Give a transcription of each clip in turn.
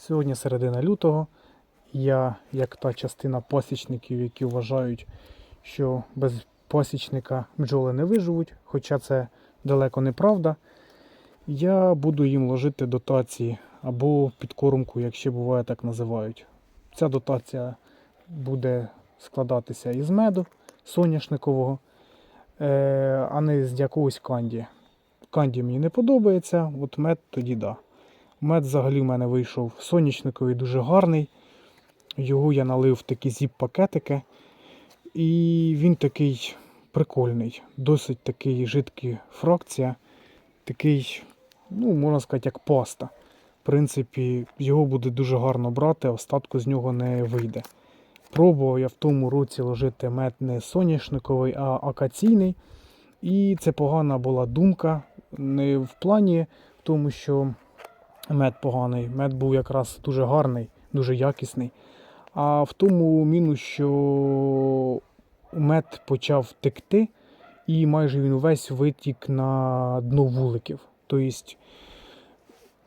Сьогодні середина лютого. Я, як та частина пасічників, які вважають, що без пасічника бджоли не виживуть, хоча це далеко не правда, я буду їм ложити дотації або підкормку, як ще буває так називають. Ця дотація буде складатися із меду соняшникового, е, а не з якогось канді. Канді мені не подобається, от мед тоді да. Мед взагалі в мене вийшов соняшниковий, дуже гарний. Його я налив в такі зіп-пакетики. І він такий прикольний, досить такий жидкий фракція, такий, ну, можна сказати, як паста. В принципі, його буде дуже гарно брати, остатку з нього не вийде. Пробував я в тому році ложити мед не соняшниковий, а акаційний. І це погана була думка. Не в плані в тому, що мед поганий. Мед був якраз дуже гарний, дуже якісний. А в тому мінус, що мед почав текти, і майже він весь витік на дно вуликів. Тобто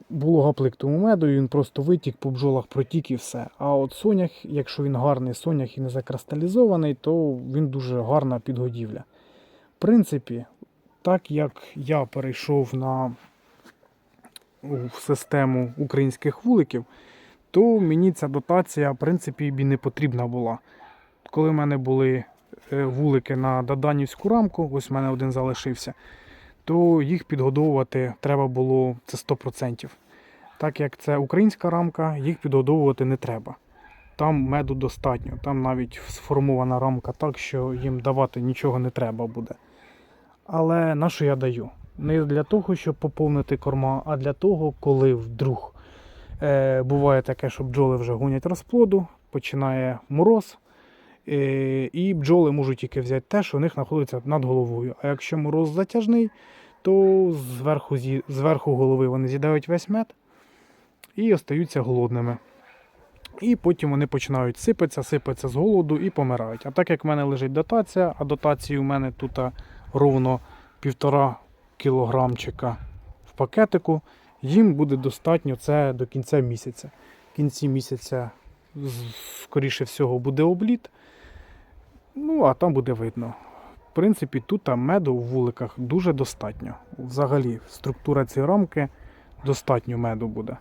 було гаплик тому меду, і він просто витік по бджолах протік і все. А от сонях, якщо він гарний сонях і не закристалізований, то він дуже гарна підгодівля. В принципі, так як я перейшов на в систему українських вуликів, то мені ця дотація, в принципі, і не потрібна була. Коли в мене були е, вулики на Даданівську рамку, ось в мене один залишився, то їх підгодовувати треба було це 100%. Так як це українська рамка, їх підгодовувати не треба. Там меду достатньо, там навіть сформована рамка так, що їм давати нічого не треба буде. Але на що я даю? Не для того, щоб поповнити корма, а для того, коли вдруг е, буває таке, що бджоли вже гонять розплоду, починає мороз, е, і бджоли можуть тільки взяти те, що у них знаходиться над головою. А якщо мороз затяжний, то зверху, зверху голови вони з'їдають весь мед і остаються голодними. І потім вони починають сипатися, сипатися з голоду і помирають. А так як в мене лежить дотація, а дотації у мене тут ровно півтора кілограмчика в пакетику, їм буде достатньо це до кінця місяця. В кінці місяця, скоріше всього, буде обліт. Ну, а там буде видно. В принципі, тут меду в вуликах дуже достатньо. Взагалі, структура цієї рамки достатньо меду буде.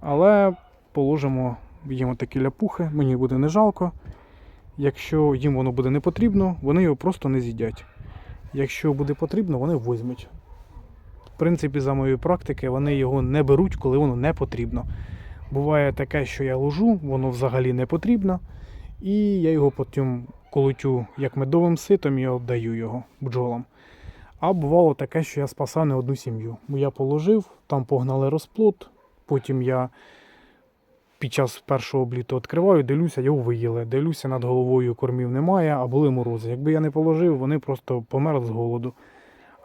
Але положимо їм такі ляпухи, мені буде не жалко. Якщо їм воно буде не потрібно, вони його просто не з'їдять. Якщо буде потрібно, вони візьмуть. В принципі, за моєю практики, вони його не беруть, коли воно не потрібно. Буває таке, що я ложу, воно взагалі не потрібно, і я його потім колотю як медовим ситом і віддаю його бджолам. А бувало таке, що я спасав не одну сім'ю. Я положив, там погнали розплод, потім я під час першого обліту відкриваю, дивлюся, його виїли. Дивлюся, над головою кормів немає, а були морози. Якби я не положив, вони просто померли з голоду.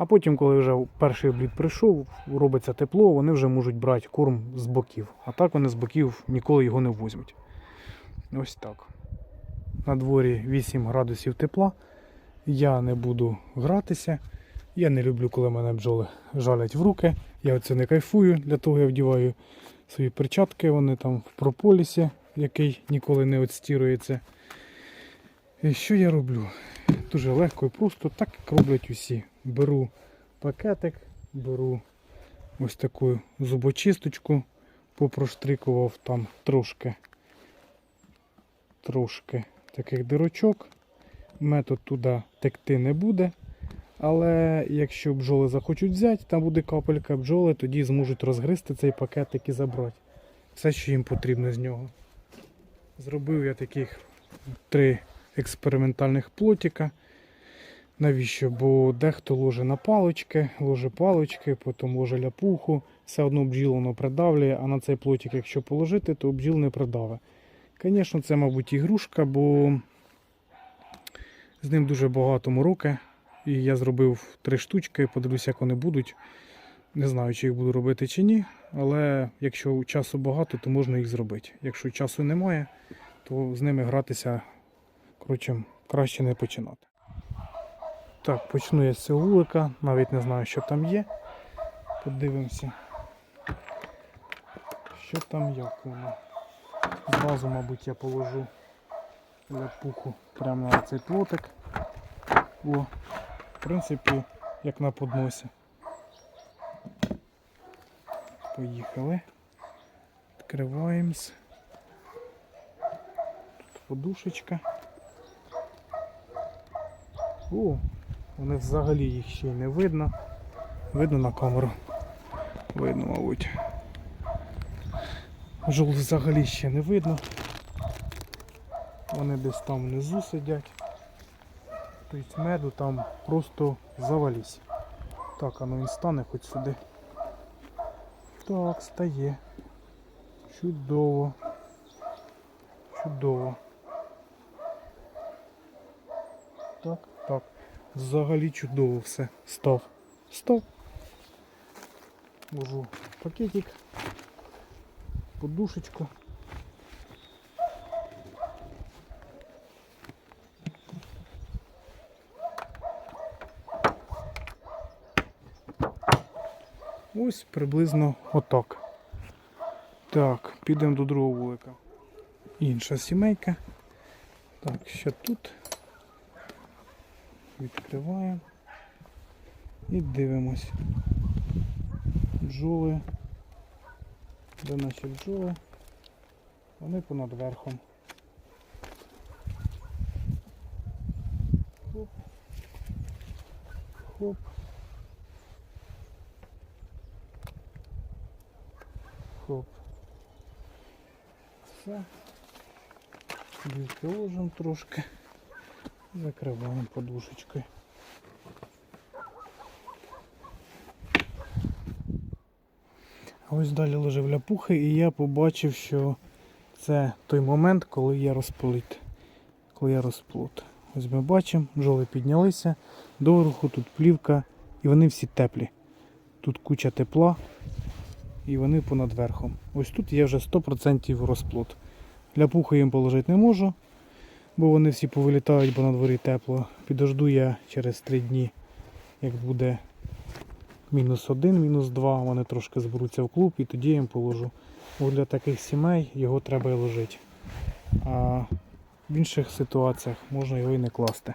А потім, коли вже перший обліт прийшов, робиться тепло, вони вже можуть брати корм з боків. А так вони з боків ніколи його не візьмуть. Ось так. На дворі 8 градусів тепла. Я не буду гратися. Я не люблю, коли мене бджоли жалять в руки. Я оце не кайфую, для того я вдіваю свої перчатки, вони там в прополісі, який ніколи не відстірується. І що я роблю? Дуже легко і просто, так роблять усі. Беру пакетик, беру ось таку зубочисточку, попроштрикував там трошки, трошки таких дирочок. Метод туди текти не буде. Але якщо бджоли захочуть взяти, там буде капелька бджоли, тоді зможуть розгризти цей пакетик і забрати. Все, що їм потрібно з нього. Зробив я таких три експериментальних плотика. Навіщо? Бо дехто ложе на палички, ложе палички, потім ложе ляпуху, все одно бджіл воно придавлює, а на цей плотик, якщо положити, то бджіл не придаве. Звісно, це, мабуть, ігрушка, бо з ним дуже багато мороки. І я зробив три штучки, подивлюся, як вони будуть. Не знаю, чи їх буду робити чи ні, але якщо часу багато, то можна їх зробити. Якщо часу немає, то з ними гратися коротше, краще не починати. Так, почну я з цього вулика, навіть не знаю, що там є. Подивимося. що там як воно. Зразу, мабуть, я положу ляпуху прямо на цей плотик. О, в принципі, як на подносі. Поїхали. Відкриваємось. Тут подушечка. О, вони взагалі їх ще й не видно. Видно на камеру. Видно, мабуть. Жол взагалі ще не видно. Вони десь там внизу сидять. Тобто меду там просто завались. Так, а ну він стане хоч сюди. Так, стає. Чудово. Чудово. Так, так. Взагалі чудово все. Став. Став. Ложу пакетик. Подушечку. Ось приблизно отак. Так, підемо до другого вулика. Інша сімейка. Так, ще тут. Відкриваємо. І дивимось. Бджоли. Де наші бджоли? Вони понад верхом. Хоп. Хоп. Хоп. Все. Більки ложимо трошки. Закриваємо подушечкою. А ось далі лежав ляпухи і я побачив, що це той момент, коли є розплит. Коли є розплод. Ось ми бачимо, бджоли піднялися, доверху тут плівка, і вони всі теплі. Тут куча тепла, і вони понад верхом. Ось тут є вже 100% розплод. Ляпухи їм положити не можу, бо вони всі повилітають, бо на дворі тепло. Підожду я через 3 дні, як буде мінус 1, мінус 2, вони трошки зберуться в клуб і тоді я їм положу. Бо для таких сімей його треба і ложити. А в інших ситуаціях можна його і не класти.